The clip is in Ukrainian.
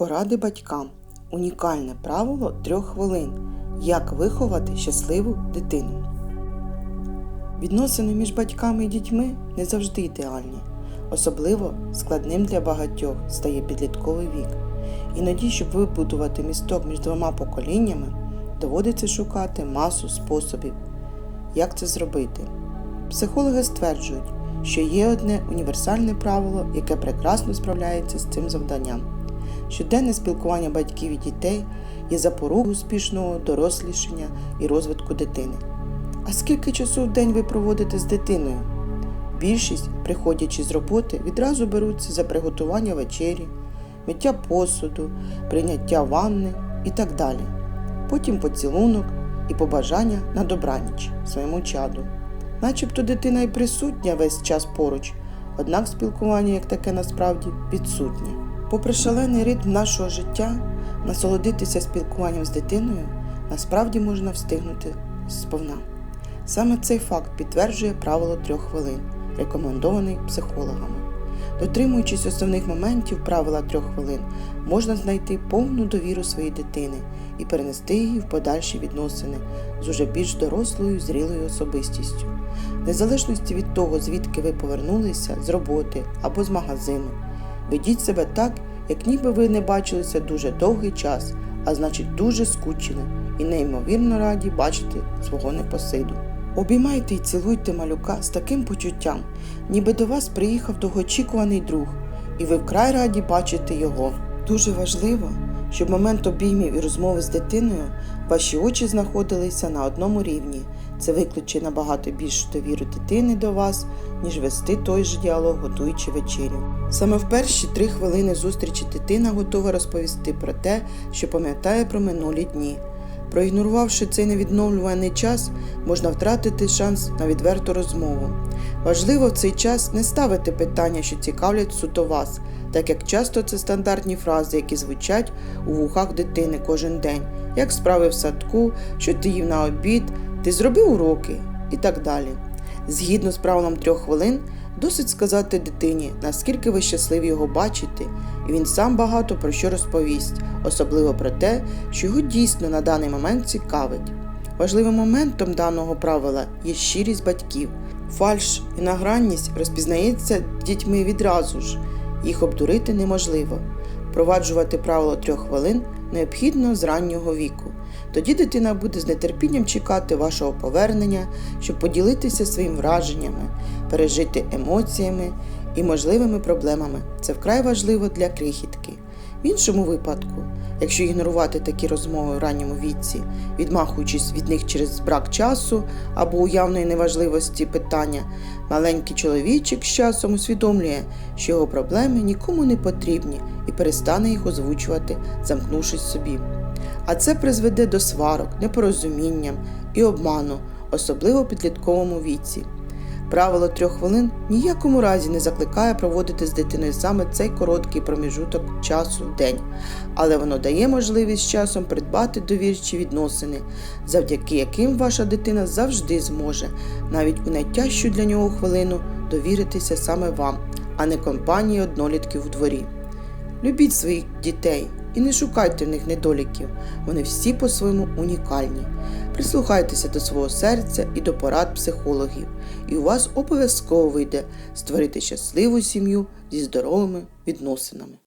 Поради батькам. Унікальне правило трьох хвилин. Як виховати щасливу дитину. Відносини між батьками і дітьми не завжди ідеальні. Особливо складним для багатьох стає підлітковий вік. Іноді, щоб вибудувати місток між двома поколіннями, доводиться шукати масу способів, як це зробити. Психологи стверджують, що є одне універсальне правило, яке прекрасно справляється з цим завданням. Щоденне спілкування батьків і дітей є запорукою успішного дорослішання і розвитку дитини. А скільки часу в день ви проводите з дитиною? Більшість, приходячи з роботи, відразу беруться за приготування вечері, миття посуду, прийняття ванни і так далі. Потім поцілунок і побажання на добраніч своєму чаду. Начебто дитина і присутня весь час поруч, однак спілкування як таке насправді відсутнє. Попри шалений ритм нашого життя, насолодитися спілкуванням з дитиною насправді можна встигнути сповна. Саме цей факт підтверджує правило трьох хвилин, рекомендований психологами. Дотримуючись основних моментів правила трьох хвилин, можна знайти повну довіру своєї дитини і перенести її в подальші відносини з уже більш дорослою зрілою особистістю. Незалежності від того, звідки ви повернулися з роботи або з магазину, ведіть себе так, як ніби ви не бачилися дуже довгий час, а значить дуже скучили і неймовірно раді бачити свого непосиду. Обіймайте і цілуйте малюка з таким почуттям, ніби до вас приїхав довгоочікуваний друг, і ви вкрай раді бачити його. Дуже важливо, щоб момент обіймів і розмови з дитиною ваші очі знаходилися на одному рівні. Це викличе набагато більшу довіру дитини до вас, ніж вести той же діалог, готуючи вечерю. Саме в перші три хвилини зустрічі дитина готова розповісти про те, що пам'ятає про минулі дні. Проігнорувавши цей невідновлюваний час, можна втратити шанс на відверту розмову. Важливо в цей час не ставити питання, що цікавлять суто вас, так як часто це стандартні фрази, які звучать у вухах дитини кожен день, як справи в садку, що ти їв на обід, ти зробив уроки і так далі. Згідно з правилом трьох хвилин, досить сказати дитині, наскільки ви щасливі його бачити, і він сам багато про що розповість, особливо про те, що його дійсно на даний момент цікавить. Важливим моментом даного правила є щирість батьків. Фальш і награнність розпізнається дітьми відразу ж, їх обдурити неможливо. Впроваджувати правило трьох хвилин необхідно з раннього віку. Тоді дитина буде з нетерпінням чекати вашого повернення, щоб поділитися своїми враженнями, пережити емоціями і можливими проблемами. Це вкрай важливо для крихітки. В іншому випадку, якщо ігнорувати такі розмови в ранньому віці, відмахуючись від них через брак часу або уявної неважливості питання, маленький чоловічик з часом усвідомлює, що його проблеми нікому не потрібні і перестане їх озвучувати, замкнувшись собі. А це призведе до сварок, непорозумінням і обману, особливо в підлітковому віці. Правило трьох хвилин ніякому разі не закликає проводити з дитиною саме цей короткий проміжуток часу в день, але воно дає можливість з часом придбати довірчі відносини, завдяки яким ваша дитина завжди зможе, навіть у найтяжчу для нього хвилину, довіритися саме вам, а не компанії однолітків у дворі. Любіть своїх дітей і не шукайте в них недоліків, вони всі по-своєму унікальні. Прислухайтеся до свого серця і до порад психологів, і у вас обов'язково вийде створити щасливу сім'ю зі здоровими відносинами.